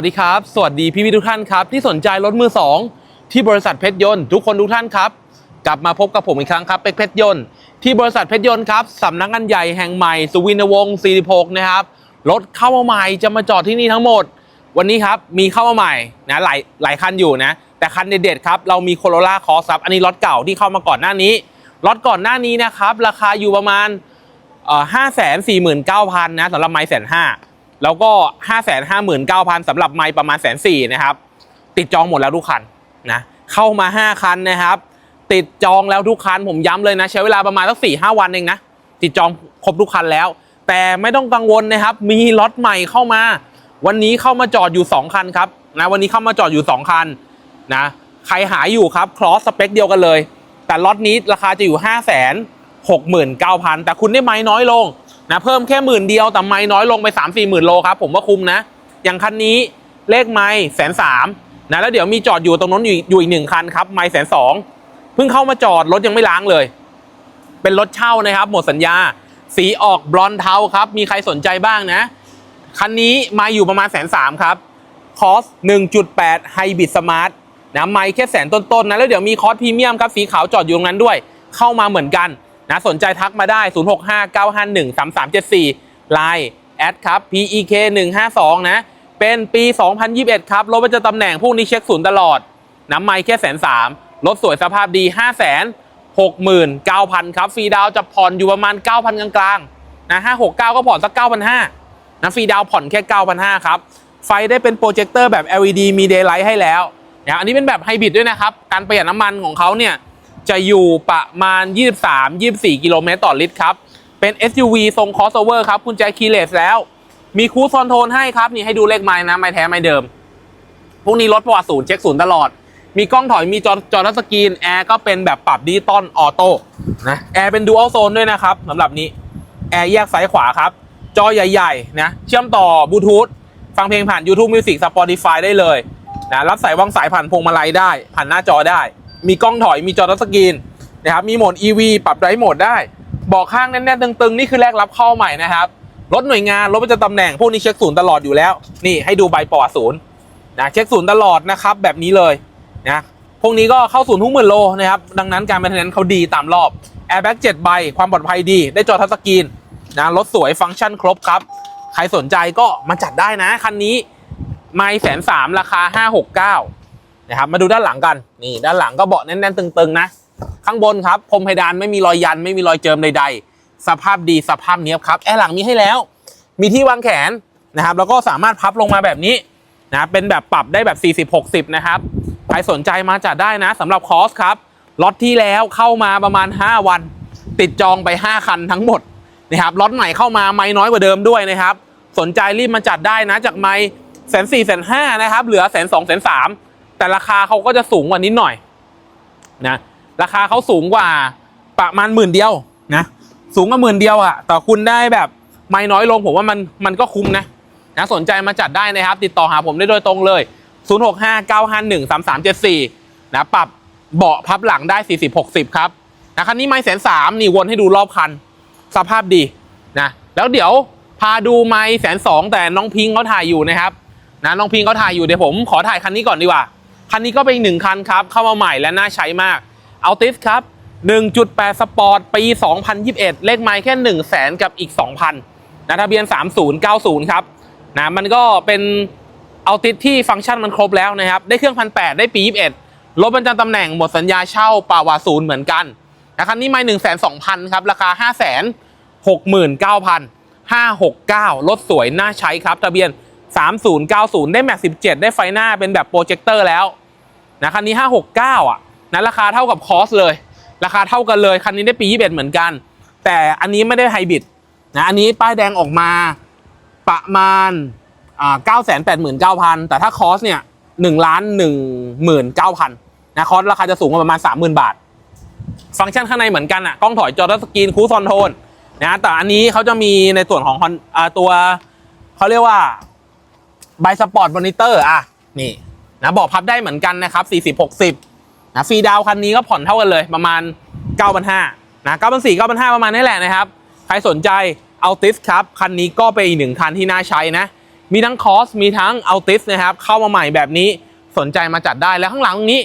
วัสดีครับ สวัสดีพี่พี่ทุกท่านครับ ที่สนใจรถมือ 2 ที่บริษัทเพชรยนต์ทุกคนทุกท่านครับ กลับมาพบกับผมอีกครั้งครับเป็กเพชรยนต์ที่บริษัทเพชรยนต์ครับสำนักงานใหญ่แห่งใหม่สุวินวงศ์46นะครับรถเข้ามาใหม่จะมาจอดที่นี่ทั้งหมด วันนี้ครับมีเข้ามาใหม่นะหลายหลายคันอยู่นะแต่คันเด็ดๆครับเรามีโคโรล่าคอซับอันนี้รถเก่าที่เข้ามาก่อนหน้านี้รถก่อนหน้านี้นะครับราคาอยู่ประมาณห้าแสนสี่หมื่นเก้าพันนะสำหรับไม้แสนห้า แล้วก็ห้าแสนห้าหมื่นเก้าพันสำหรับไม้ประมาณแสนสี่นะครับ ติดจองหมดแล้วทุกคันนะเข้ามาห้าคันนะครับ ติดจองแล้วทุกคันผมย้ำเลยนะ ใช้เวลาประมาณสักสี่ห้าวันเองนะ ติดจองครบทุกคันแล้ว แต่ไม่ต้องกังวลนะครับ มีล็อตใหม่เข้ามา วันนี้เข้ามาจอดอยู่ 2 คันครับนะวันนี้เข้ามาจอดอยู่ 2 คันนะใครหาอยู่ครับครอสสเปคเดียวกันเลย แต่ล็อตนี้ราคาจะอยู่ 5 6 9 0 0 0แต่คุณได้ไม้น้อยลง นะเพิ่มแค่หมื่นเดียวแต่ไม้น้อยลงไป 3 4หมื่นโลครับผมว่าคุ้มนะ อย่างคันนี้เลขไม้แสนสามนะแล้วเดี๋ยวมีจอดอยู่ตรงนั้นอยู่อยู่อีกหนึ่งคันครับไม้แสนสองเพิ่งเข้ามาจอดรถยังไม่ล้างเลย เป็นรถเช่านะครับ หมดสัญญา สีออกบลอนเทาครับ มีใครสนใจบ้างนะ คันนี้มาอยู่ประมาณแสนสามครับคอส1.8ไฮบริดสมาร์ทนะไม่แค่แสนต้นๆนะแล้วเดี๋ยวมีคอสพรีเมียมครับสีขาวจอดอยู่ตรงนั้นด้วย เข้ามาเหมือนกัน นะสนใจทักมาได้ 0659513374 Line แอดครับ PEK 152นะ เป็นปี 2021 ครับ รถประจำตำแหน่งพวกนี้เช็คศูนย์ตลอด น้ำไม่แค่แสนสามรถสวยสภาพดี 5 6 9 0 0 0 ครับ ฟรีดาวจะผ่อนอยู่ประมาณ 9,000 กลางๆ นะ 569 ก็ผ่อนสัก 9,500 นะ ฟรีดาวผ่อนแค่ 9,500 ครับ ไฟได้เป็นโปรเจคเตอร์แบบ LED มี Daylight ให้แล้วนะอันนี้เป็นแบบไฮบริดด้วยนะครับ การประหยัดน้ำมันของเขาเนี่ย จะอยู่ประมาณ 23-24 กิโลเมตรต่อลิตรครับ เป็น SUV ทรง crossover ครับคุณแจคีเลสแล้ว มีคูซอนโทนให้ครับ นี่ให้ดูเลขไม้นะ ไม้แท้ไม้เดิม พวกนี้รถประวัติศูนย์เช็คศูนย์ตลอด มีกล้องถอยมีจอจอทัชสกรีนแอร์ก็เป็นแบบปรับดิจิตอลออโต้นะแอร์เป็นดูอัลโซนด้วยนะครับสำหรับนี้แอร์แยกซ้ายขวาครับ จอใหญ่ๆนะเชื่อมต่อบลูทูธฟังเพลงผ่าน YouTube Music Spotify ได้เลยนะรับสายวางสายผ่านพวงมาลัยได้ ผ่านหน้าจอได้ มีกล้องถอยมีจอทัชสกรีนนะครับมีโหมด EV ปรับไดร์โหมดได้บอกข้างแน่นๆตึงๆ นี่คือแรกรับเข้าใหม่นะครับรถหน่วยงานรถประจำตำแหน่งพวกนี้เช็คศูนย์ตลอดอยู่แล้ว นี่ให้ดูใบประวัติศูนย์นะเช็คศูนย์ตลอดนะครับแบบนี้เลยนะพวกนี้ก็เข้าศูนย์ทุกหมื่นโลนะครับดังนั้นการแมนเทนเขาดีตามรอบแอร์แบ็กเจ็ดใบความปลอดภัยดี ได้จอทัชสกรีนนะรถสวยฟังก์ชันครบครับ ใครสนใจก็มาจัดได้นะ คันนี้ไม่แสนสามราคาห้าหกเก้า นะครับมาดูด้านหลังกันนี่ด้านหลังก็เบาะแน่นๆตึงๆนะ ข้างบนครับพรมเพดานไม่มีรอยยันไม่มีรอยเจิมใด ๆ สภาพดีสภาพเนี้ยบครับแอร์หลังมีให้แล้ว มีที่วางแขนนะครับ แล้วก็สามารถพับลงมาแบบนี้นะเป็นแบบปรับได้แบบ 40-60 นะครับใครสนใจมาจัดได้นะสำหรับคอสครับล็อตที่แล้วเข้ามาประมาณ 5 วัน ติดจองไป 5 คันทั้งหมดนะครับล็อตใหม่เข้ามาไม่น้อยกว่าเดิมด้วยนะครับ สนใจรีบมาจัดได้นะจากไม่แสนสี่แสนห้านะครับ เหลือแสนสองแสนสาม แต่ราคาเขาก็จะสูงกว่านิดหน่อยนะราคาเขาสูงกว่าประมาณหมื่นเดียวนะสูงกว่าหมื่นเดียวอะแต่คุณได้แบบไม่น้อยลงผมว่ามันมันก็คุ้มนะนะสนใจมาจัดได้นะครับ ติดต่อหาผมได้โดยตรงเลย 0659513374 นะปรับเบาะพับหลังได้ 40-60 ครับนะคันนี้ไม่แสนสามนี่วนให้ดูรอบคัน สภาพดีนะแล้วเดี๋ยวพาดูไม้แสนสองแต่น้องพิงเขาถ่ายอยู่นะครับนะน้องพิงเขาถ่ายอยู่เดี๋ยวผมขอถ่ายคันนี้ก่อนดีกว่า คันนี้ก็เป็นหนึ่งคันครับ เข้ามาใหม่และน่าใช้มากเอาติสครับ 1.8 สปอร์ต ปี 2021 เลขไม้แค่ 1 0 0 0 0แสนกับอีก 2,000นะทะเบียน 3090 ครับนะมันก็เป็นเอาติสที่ฟังก์ชันมันครบแล้วนะครับ ได้เครื่องพันแได้ปี 21 รถบรรจันตำแหน่งหมดสัญญาเช่าป่าวาศูนย์เหมือนกันนะคันนี้ไม่1 2 0 0 0 ครับ ราคา 5 6 9 569 รถสวยน่าใช้ครับ ทะเบียน 3090 ได้แม็ก17 ได้ไฟหน้าเป็นแบบโปรเจคเตอร์แล้ว นะคันนี้ 569 อะนะราคาเท่ากับคอสเลย ราคาเท่ากันเลย คันนี้ได้ปี 21 เหมือนกัน แต่อันนี้ไม่ได้ไฮบริดนะอันนี้ป้ายแดงออกมาประมาณอ่า989,000 แต่ถ้าคอสเนี่ย1ล้าน19,000นะคอสราคาจะสูงกว่าประมาณ 30,000 บาท ฟังก์ชันข้างในเหมือนกันอะกล้องถอยจอทัชสกรีนคูซอนโทนนะแต่อันนี้เขาจะมีในส่วนของ Hon- อ่าตัวเขาเรียกว่าไบสปอร์ตมอนิเตอร์อะนี่ นะบอกพับได้เหมือนกันนะครับ40 60นะฟรีดาวคันนี้ก็ผ่อนเท่ากันเลยประมาณ 9,500นะ9,400 9,500 ประมาณนี้แหละนะครับ ใครสนใจเอาติสครับ คันนี้ก็เป็นอีกหนึ่งคันที่น่าใช้นะ มีทั้งคอสมีทั้งเอัลติสนะครับ เข้ามาใหม่แบบนี้สนใจมาจัดได้แล้วข้างหลังตรงนี้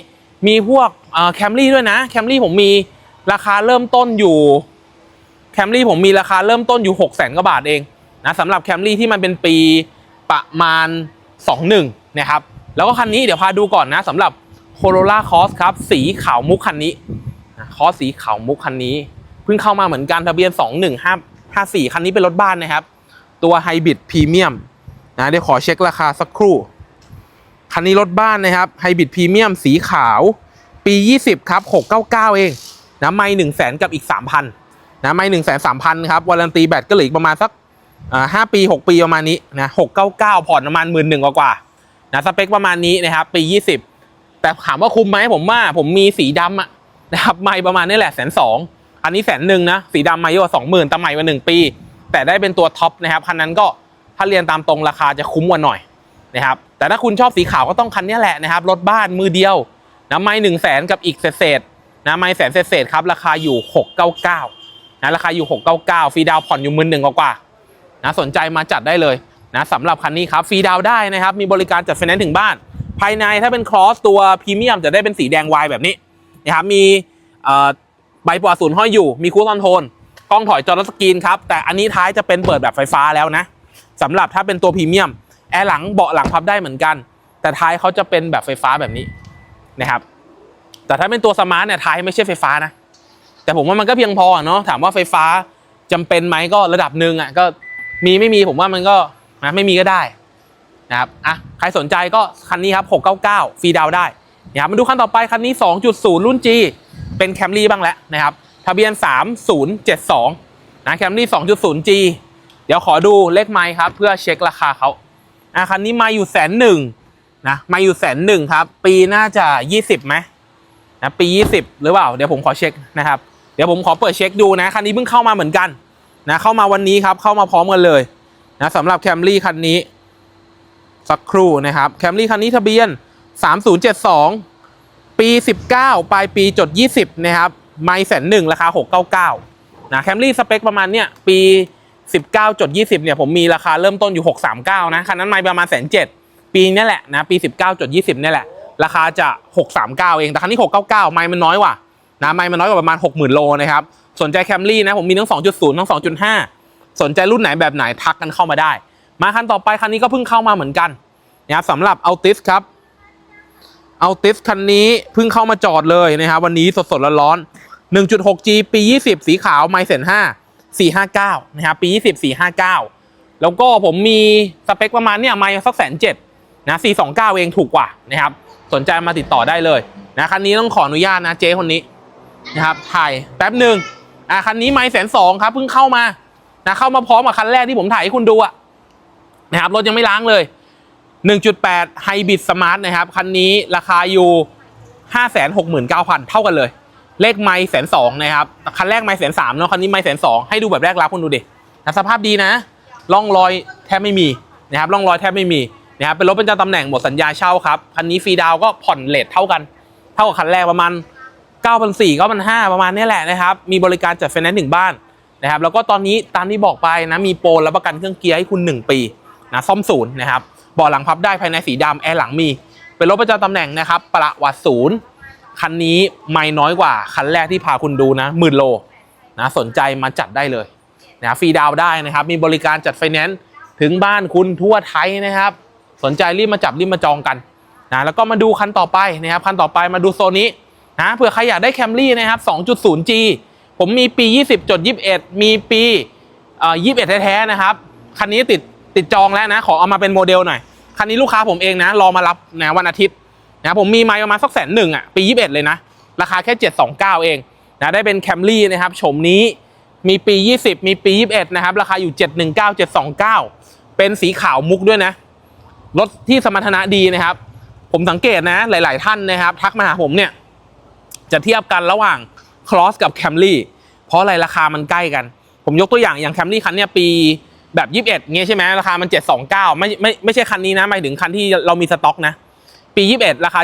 มีพวกแคมรี่ด้วยนะแคมรี่ผมมีราคาเริ่มต้นอยู่แคมรี่ผมมีราคาเริ่มต้นอยู่ 6 0 0 0 0กว่าบาทเองนะสำหรับแคมรี่ที่มันเป็นปีประมาณ 21นะครับ แล้วก็คันนี้เดี๋ยวพาดูก่อนนะสำหรับ Corolla Cross ครับ สีขาวมุกคันนี้คอสสีขาวมุกคันนี้ เพิ่งเข้ามาเหมือนกันทะเบียน 21554 คันนี้เป็นรถบ้านนะครับ ตัวไฮบริดพรีเมียมนะเดี๋ยวขอเช็คราคาสักครู่ คันนี้รถบ้านนะครับไฮบริดพรีเมียมสีขาว ปี 20 ครับ 699 เองนะไม่1 0 0 0 0 0กับอีก 3,000นะไม่1 0 0 0 0 0 3,000 ครับวารันตีแบตก็เหลืออีกประมาณสักอ่าปี 6 ปีประมาณนี้นะ699 ผ่อนประมาณหมื่นหนึ่งกว่า นะสเปคประมาณนี้นะครับปี 20 แต่ถามว่าคุ้มไหมผมว่าผมมีสีดำอะนะครับไม่ประมาณนี้แหละแสนสองอันนี้แสนหนึ่งนะสีดำไม่เยอะกว่าสองหมื่นแต่ใหม่มาหนึ่งปี แต่ได้เป็นตัวท็อปนะครับคันนั้นก็ถ้าเรียนตามตรงราคาจะคุ้มกว่าหน่อยนะครับแต่ถ้าคุณชอบสีขาวก็ต้องคันนี้แหละนะครับรถบ้านมือเดียวนะไม่หนึ่งแสนกับอีกเศษนะไม่แสนเศษครับราคาอยู่หกเก้าเก้านะราคาอยู่หกเก้าเก้าฟรีดาวผ่อนอยู่หมื่นหนึ่งกว่านะสนใจมาจัดได้เลย นะสำหรับคันนี้ครับฟรีดาวได้นะครับ มีบริการจัดไฟแนนซ์ถึงบ้าน ภายในถ้าเป็นครอสตัวพรีเมียมจะได้เป็นสีแดงวายแบบนี้นะครับมีใบปลอดศูนย์ห้อยอยู่ มีคูลคอนโทรลกล้องถอยจอรถสกรีนครับแต่อันนี้ท้ายจะเป็นเปิดแบบไฟฟ้าแล้วนะสำหรับถ้าเป็นตัวพรีเมียมแอร์หลังเบาะหลังพับได้เหมือนกัน แต่ท้ายเขาจะเป็นแบบไฟฟ้าแบบนี้นะครับแต่ถ้าเป็นตัวสมาร์ทเนี่ยท้ายไม่ใช่ไฟฟ้านะ แต่ผมว่ามันก็เพียงพอเนาะถามว่าไฟฟ้าจำเป็นไหมก็ระดับหนึ่งอะก็มีไม่มีผมว่ามันก็ นะไม่มีก็ได้นะครับอะใครสนใจก็คันนี้ครับ699ฟรีดาวได้นะครับมาดูคันต่อไปคันนี้ 2.0 รุ่น G เป็นแคมรี่บ้างแล้วนะครับทะเบียน 3072นะแคมรี่ 2.0 G เดี๋ยวขอดูเลขไมค์ครับ เพื่อเช็คราคาเขาอะคันนี้มาอยู่แสนหนึ่งนะมาอยู่แสนหนึ่งครับ ปีน่าจะ 20ไหมนะปี 20 หรือเปล่า เดี๋ยวผมขอเช็คนะครับ เดี๋ยวผมขอเปิดเช็คดูนะ คันนี้เพิ่งเข้ามาเหมือนกันนะเข้ามาวันนี้ครับเข้ามาพร้อมกันเลย นะสำหรับแคมรี่คันนี้ สักครู่นะครับแคมรี่คันนี้ทะเบียน 3072 ปี 19 ปลายปีจด 20 นะครับ ไม่แสนหนึ่งราคา 699นะแคมรี่สเปคประมาณเนี้ยปี 19จด20 เนี่ย ผมมีราคาเริ่มต้นอยู่ 639 นะ คันนั้นไม่ประมาณแสนเจ็ดปีนี้แหละนะปี 19จด20 เนี่ยแหละ ราคาจะ 639 เองแต่คันนี้ 699 ไม่มันน้อยกว่านะไม่มันน้อยกว่าประมาณ 60,000 โลนะครับสนใจแคมรี่นะผมมีทั้ง 2.0 ทั้ง 2.5 สนใจรุ่นไหนแบบไหนทักกันเข้ามาได้ มาคันต่อไปคันนี้ก็เพิ่งเข้ามาเหมือนกันนะครับสำหรับอัลติสครับอัลติสคันนี้เพิ่งเข้ามาจอดเลยนะครับวันนี้สดๆร้อนๆ 1.6G ปี 20 สีขาวไมเซน5 459 นะครับปี 20 459 แล้วก็ผมมีสเปคประมาณเนี้ยไมสักแสนเจ็ดนะ429 เองถูกกว่านะครับสนใจมาติดต่อได้เลยนะคันนี้ต้องขออนุญาตนะเจ๊คนนี้นะครับถ่ายแป๊บหนึ่งอะคันนี้ไมแสนสองครับเพิ่งเข้ามา นะเข้ามาพร้อมกับคันแรกที่ผมถ่ายให้คุณดูอะนะครับรถยังไม่ล้างเลย 1.8 Hybrid Smart นะครับคันนี้ราคาอยู่ 569,000 เท่ากันเลย เลขไม่แสนสองนะครับคันแรกไม่แสนสามเนาะคันนี้ไม่แสนสองให้ดูแบบแรกรับคุณดูดินะสภาพดีนะร่องรอยแทบไม่มีนะครับร่องรอยแทบไม่มีนะครับเป็นรถเป็นเจ้าตำแหน่งหมดสัญญาเช่าครับคันนี้ฟรีดาวก็ผ่อนเลทเท่ากัน เท่ากับคันแรกประมาณ9,400 9,500ประมาณนี้แหละนะครับมีบริการจัดไฟแนนซ์ถึงบ้าน นะครับแล้วก็ตอนนี้ตามที่บอกไปนะมีโปรรับประกันเครื่องเกียร์ให้คุณ 1 ปีนะซ่อมศูนย์นะครับเบาะหลังพับได้ภายในสีดำแอร์หลังมี เป็นรถประจำตำแหน่งนะครับประวัติศูนย์คันนี้ไม่น้อยกว่าคันแรกที่พาคุณดูนะหมื่นโลนะสนใจมาจัดได้เลยนะฟรีดาวได้นะครับ มีบริการจัดไฟแนนซ์ถึงบ้านคุณทั่วไทยนะครับ สนใจรีบมาจับรีบมาจองกันนะแล้วก็มาดูคันต่อไปนะครับคันต่อไปมาดูโซนนี้นะเผื่อใครอยากได้แคมรี่นะครับ 2.0G ผมมีปี 20.21 มีปีเอ่อ21แท้ๆนะครับ คันนี้ติดติดจองแล้วนะ ขอเอามาเป็นโมเดลหน่อย คันนี้ลูกค้าผมเองนะ รอมารับนะวันอาทิตย์นะผมมีไมาประมาณสักแสนหนึ่งอะ ปี21เลยนะ ราคาแค่729เองนะได้เป็นแคมรี่นะครับโฉมนี้มีปี 20 มีปี 21 นะครับ ราคาอยู่ 719 729 เป็นสีขาวมุกด้วยนะ รถที่สมรรถนะดีนะครับ ผมสังเกตนะ หลาย ๆ ท่านนะครับ ทักมาหาผมเนี่ย จะเทียบกันระหว่าง Cross กับ Camry เพราะอะไรราคามันใกล้กัน ผมยกตัวอย่างอย่าง Camry คันเนี้ยปีแบบ 21เงี้ยใช่ไหมราคามัน 729 ไม่ไม่ไม่ใช่คันนี้นะหมายถึงคันที่เรามีสต็อกนะ ปี 21 ราคา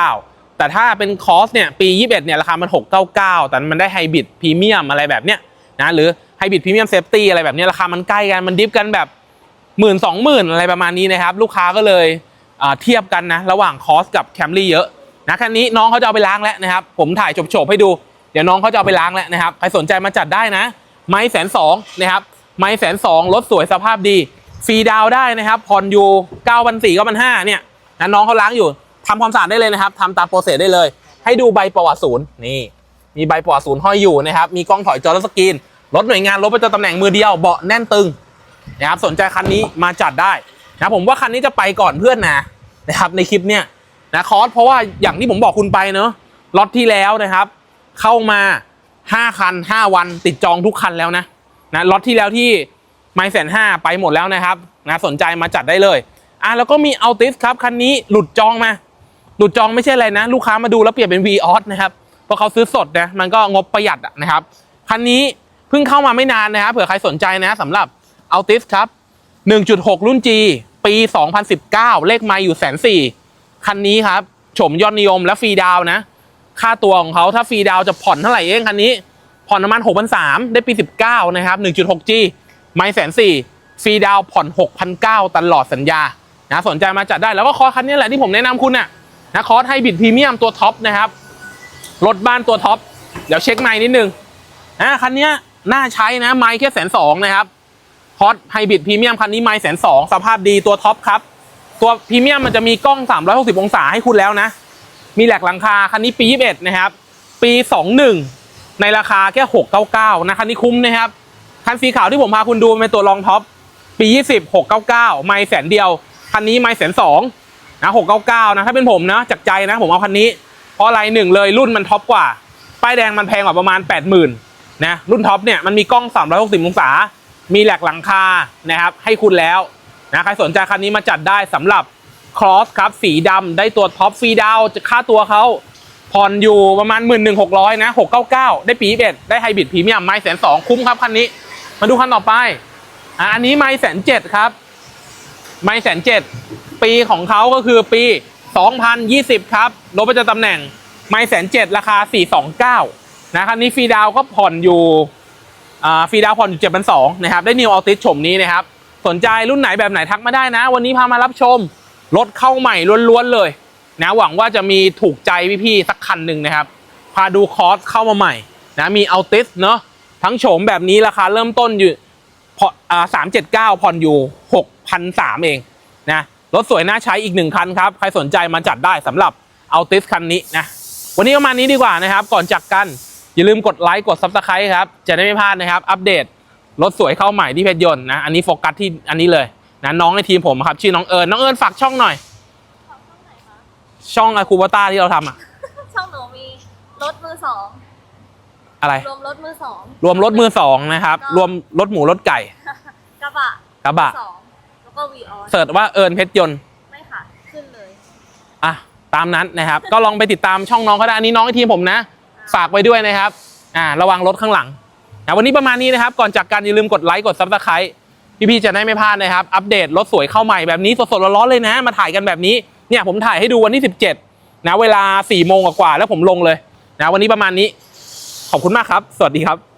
729 แต่ถ้าเป็น Cross เนี่ยปี 21เนี่ยราคามัน 699 แต่มันได้ไฮบริดพรีเมียมอะไรแบบเนี้ยนะหรือไฮบริดพรีเมียมเซฟตี้อะไรแบบเนี้ยราคามันใกล้กันมันดิฟกันแบบหมื่นสองหมื่นอะไรประมาณนี้นะครับ ลูกค้าก็เลยอ่าเทียบกันนะ ระหว่างคอสกับแคมรี่เยอะนะคันนี้น้องเขาจะเอาไปล้างแล้วนะครับ ผมถ่ายโฉบๆให้ดู ดี๋ยวน้องเขาจะเอาไปล้างแล้วนะครับ ใครสนใจมาจัดได้นะ ไม้แสนสองนะครับ ไม้แสนสองรถสวยสภาพดี ฟรีดาวได้นะครับ ผ่อนอยู่เก้าพันสี่เก้าพันห้าเนี่ยนะน้องเขาล้างอยู่ทำความสะอาดได้เลยนะครับทำตามโปรเซสได้เลย ให้ดูใบประวัติศูนย์นี่ มีใบประวัติศูนย์ห้อยอยู่นะครับ มีกล้องถอยจอและสกรีน รถหน่วยงานรถประจำตำแหน่งมือเดียว เบาะแน่นตึงนะครับ สนใจคันนี้มาจัดได้นะผมว่าคันนี้จะไปก่อนเพื่อนนะนะครับในคลิปเนี้ยนะคอสเพราะว่าอย่างที่ผมบอกคุณไปเนอะล็อตที่แล้วนะครับ เข้ามา 5 คัน 5 วันติดจองทุกคันแล้วนะนะล็อตที่แล้วที่ไม่แสนห้าไปหมดแล้วนะครับนะสนใจมาจัดได้เลยอะแล้วก็มีอัลติสครับคันนี้หลุดจองมา หลุดจองไม่ใช่อะไรนะ ลูกค้ามาดูแล้วเปลี่ยนเป็น v ีออสนะครับเพราะเขาซื้อสดนะมันก็งบประหยัดนะครับคันนี้เพิ่งเข้ามาไม่นานนะครับเผื่อใครสนใจนะสำหรับ Altis ครับ 1.6 รุ่น G ปี 2019 เลขไมาอยู่แสนสี่คันนี้ครับโฉมยอดนิยมและฟรีดาวนะ ค่าตัวของเขาถ้าฟรีดาวจะผ่อนเท่าไหร่เองคันนี้ ผ่อนประมาณ6,300ได้ปี 19 นะครับ 1.6G ไม่แสนสี่ฟรีดาวผ่อน6,900ตลอดสัญญานะสนใจมาจัดได้แล้วก็คอร์สคันนี้แหละที่ผมแนะนำคุณน่ะนะคอร์สไฮบริดพรีเมียมตัวท็อปนะครับรถบ้านตัวท็อปเดี๋ยวเช็คไมค์นิดนึงนะคันนี้น่าใช้นะไมค์แค่แสนสองนะครับฮอตไฮบริดพรีเมียมคันนี้ไมค์แสนสองสภาพดีตัวท็อปครับ ตัวพรีเมียมมันจะมีกล้อง 360 องศาให้คุณแล้วนะ มีแหลกหลังคาคันนี้ปี 21 นะครับ ปี 21 ในราคาแค่ 699 นะคันนี้คุ้มนะครับ คันสีขาวที่ผมพาคุณดูเป็นตัวรองท็อป ปี 20 699 ไม่แสนเดียว คันนี้ไม่แสนสองนะ699 นะ ถ้าเป็นผมนะจากใจนะผมเอาคันนี้ เพราะอะไรหนึ่งเลยรุ่นมันท็อปกว่า ป้ายแดงมันแพงกว่าประมาณ 80,000 นะรุ่นท็อปเนี่ยมันมีกล้อง 360 องศา มีแหลกหลังคานะครับให้คุณแล้วนะใครสนใจคันนี้มาจัดได้สำหรับ ครอสครับ สีดำได้ตัวท็อปฟรีดาวจะค่าตัวเขาผ่อนอยู่ประมาณ 1 1 6 0 0 นะ 699 ได้ปีเบ็ดได้ไฮบริดพรีเมียมไม้แสนสองคุ้มครับคันนี้ มาดูคันต่อไปอะอันนี้ไม้แสนเจ็ดครับ ไม้แสนเจ็ดปีของเขาก็คือปี 2020 ครับรถประจำตำแหน่งไม้แสนเจ็ดราคา 429 นะคันนี้ฟรีดาวก็ผ่อนอยู่อ่าฟรีดาวผ่อนอยู่เจ็ดพันสองนะครับ ได้นิวอัลติสชมนี้นะครับ สนใจรุ่นไหนแบบไหนทักมาได้นะ วันนี้พามารับชม รถเข้าใหม่ล้วนๆเลยนะหวังว่าจะมีถูกใจพี่ๆสักคันหนึ่งนะครับพาดูคอร์สเข้ามาใหม่นะมีเอัลติสเนาะทั้งโฉมแบบนี้ราคาเริ่มต้นอยู่พออ่าสามเจ็ดเก้าผ่อนอยู่หกพันสามเองนะรถสวยน่าใช้อีกหนึ่งคันครับ ใครสนใจมาจัดได้สำหรับเอัลติสคันนี้นะวันนี้ประมาณนี้ดีกว่านะครับ ก่อนจากกันอย่าลืมกดไลค์กด Subscribe ครับ จะได้ไม่พลาดนะครับ อัปเดตรถสวยเข้าใหม่ที่เพชรยนต์นะ อันนี้โฟกัสที่อันนี้เลย นะน้องในทีมผมครับชื่อน้องเอิญน้องเอิญฝากช่องหน่อยของช่องไหนคะช่องอาคูบต้าที่เราทำอะช่องหนูมีรถมือสองอะไร รวมรถมือสองรวมรถมือสองนะครับ รวมรถหมูรถไก่กระบะกระบะสองแล้วก็วีออสเสิร์ชว่าเอิญเพชรยนต์ไม่ค่ะขึ้นเลยอะตามนั้นนะครับ ก็ลองไปติดตามช่องน้องเขาได้อันนี้น้องในทีมผมนะ ฝากไว้ด้วยนะครับ อ่า ระวังรถข้างหลังนะวันนี้ประมาณนี้นะครับ ก่อนจากกันอย่าลืมกดไลค์กดซับสไครต์ พี่ๆจะได้ไม่พลาดนะครับ อัปเดตรถสวยเข้าใหม่แบบนี้สดๆร้อนๆเลยนะ มาถ่ายกันแบบนี้ เนี่ยผมถ่ายให้ดูวันที่ 17 นะเวลา4โมงกว่าๆแล้วผมลงเลยนะวันนี้ประมาณนี้ ขอบคุณมากครับ สวัสดีครับ